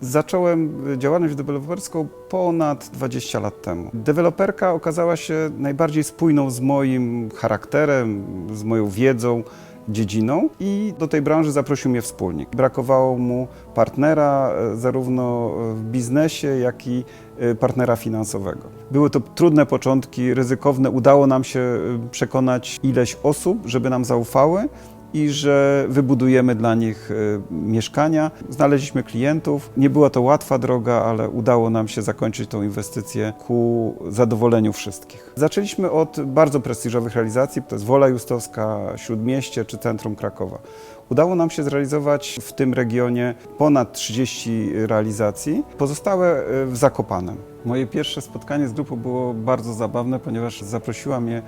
Zacząłem działalność deweloperską ponad 20 lat temu. Deweloperka okazała się najbardziej spójną z moim charakterem, z moją wiedzą, dziedziną i do tej branży zaprosił mnie wspólnik. Brakowało mu partnera e, zarówno w biznesie, jak i e, partnera finansowego. Były to trudne początki, ryzykowne. Udało nam się e, przekonać ileś osób, żeby nam zaufały i że wybudujemy dla nich y, mieszkania. Znaleźliśmy klientów. Nie była to łatwa droga, ale udało nam się zakończyć tą inwestycję ku zadowoleniu wszystkich. Zaczęliśmy od bardzo prestiżowych realizacji, to jest Wola Justowska, Śródmieście czy Centrum Krakowa. Udało nam się zrealizować w tym regionie ponad 30 realizacji, pozostałe y, w Zakopanem. Moje pierwsze spotkanie z grupą było bardzo zabawne, ponieważ zaprosiła mnie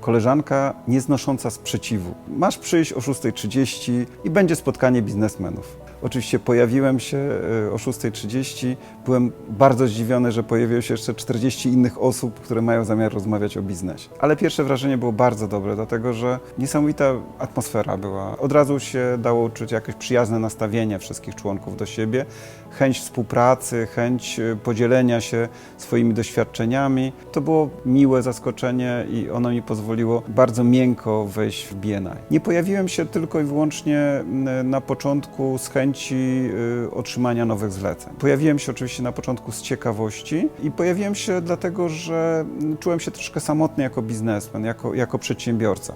koleżanka nieznosząca sprzeciwu. Masz przyjść o 6.30 i będzie spotkanie biznesmenów. Oczywiście pojawiłem się e, o 6.30. Byłem bardzo zdziwiony, że pojawiło się jeszcze 40 innych osób, które mają zamiar rozmawiać o biznesie. Ale pierwsze wrażenie było bardzo dobre, dlatego że niesamowita atmosfera była. Od razu się dało czuć jakieś przyjazne nastawienie wszystkich członków do siebie, chęć współpracy, chęć e, podzielenia się swoimi doświadczeniami. To było miłe zaskoczenie i ono mi pozwoliło bardzo miękko wejść w BNI. Nie pojawiłem się tylko i wyłącznie na początku z chęci y, otrzymania nowych zleceń. Pojawiłem się oczywiście na początku z ciekawości i pojawiłem się dlatego, że mm, czułem się troszkę samotny jako biznesmen, jako, jako przedsiębiorca.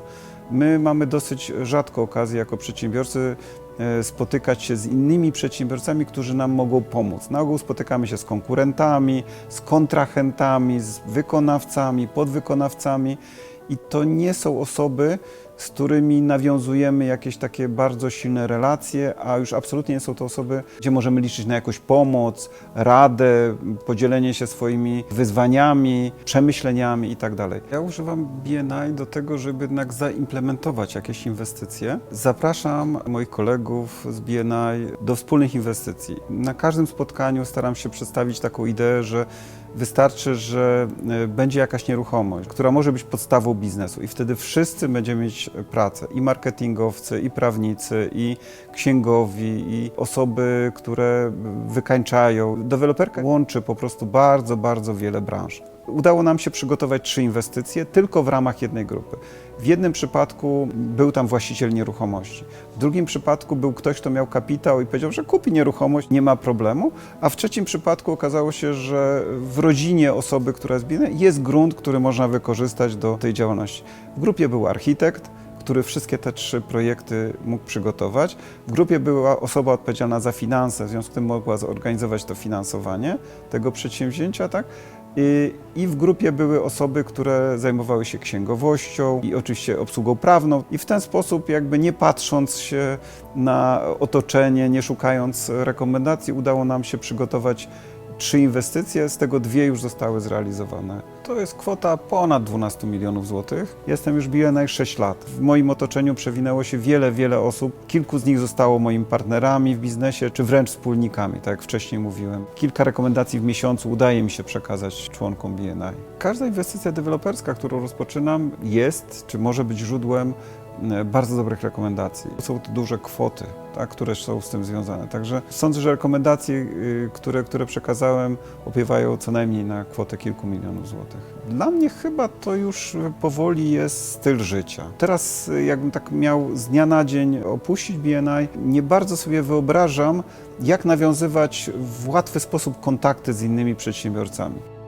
My mamy dosyć rzadko okazję jako przedsiębiorcy e, spotykać się z innymi przedsiębiorcami, którzy nam mogą pomóc. Na ogół spotykamy się z konkurentami, z kontrahentami, z wykonawcami, podwykonawcami i to nie są osoby, z którymi nawiązujemy jakieś takie bardzo silne relacje, a już absolutnie nie są to osoby, gdzie możemy liczyć na jakąś pomoc, radę, podzielenie się swoimi wyzwaniami, przemyśleniami itd. Ja używam BNI do tego, żeby jednak zaimplementować jakieś inwestycje. Zapraszam moich kolegów z BNI do wspólnych inwestycji. Na każdym spotkaniu staram się przedstawić taką ideę, że Wystarczy, że e, będzie jakaś nieruchomość, która może być podstawą biznesu, i wtedy wszyscy będziemy mieć pracę i marketingowcy, i prawnicy, i księgowi, i osoby, które wykańczają. Deweloperka łączy po prostu bardzo, bardzo wiele branż. Udało nam się przygotować trzy inwestycje tylko w ramach jednej grupy. W jednym przypadku był tam właściciel nieruchomości. W drugim przypadku był ktoś, kto miał kapitał i powiedział, że kupi nieruchomość, nie ma problemu. A w trzecim przypadku okazało się, że w rodzinie osoby, która jest biedna, jest grunt, który można wykorzystać do tej działalności. W grupie był architekt, który wszystkie te trzy projekty mógł przygotować. W grupie była osoba odpowiedzialna za finanse, w związku z tym mogła zorganizować to finansowanie tego przedsięwzięcia, tak? I, I w grupie były osoby, które zajmowały się księgowością i oczywiście obsługą prawną. I w ten sposób, jakby nie patrząc się na otoczenie, nie szukając rekomendacji, udało nam się przygotować trzy inwestycje, z tego dwie już zostały zrealizowane. To jest kwota ponad 12 milionów złotych. Jestem już BNI 6 lat. W moim otoczeniu przewinęło się wiele, wiele osób. Kilku z nich zostało moimi partnerami w biznesie, czy wręcz wspólnikami, tak jak wcześniej mówiłem. Kilka rekomendacji w miesiącu udaje mi się przekazać członkom BNI. Każda inwestycja deweloperska, którą rozpoczynam, jest, czy może być źródłem bardzo dobrych rekomendacji. Są to duże kwoty, tak, które są z tym związane. Także sądzę, że rekomendacje, y, które, które przekazałem, opiewają co najmniej na kwotę kilku milionów złotych. Dla mnie chyba to już powoli jest styl życia. Teraz, y, jakbym tak miał z dnia na dzień opuścić BNI, nie bardzo sobie wyobrażam, jak nawiązywać w łatwy sposób kontakty z innymi przedsiębiorcami.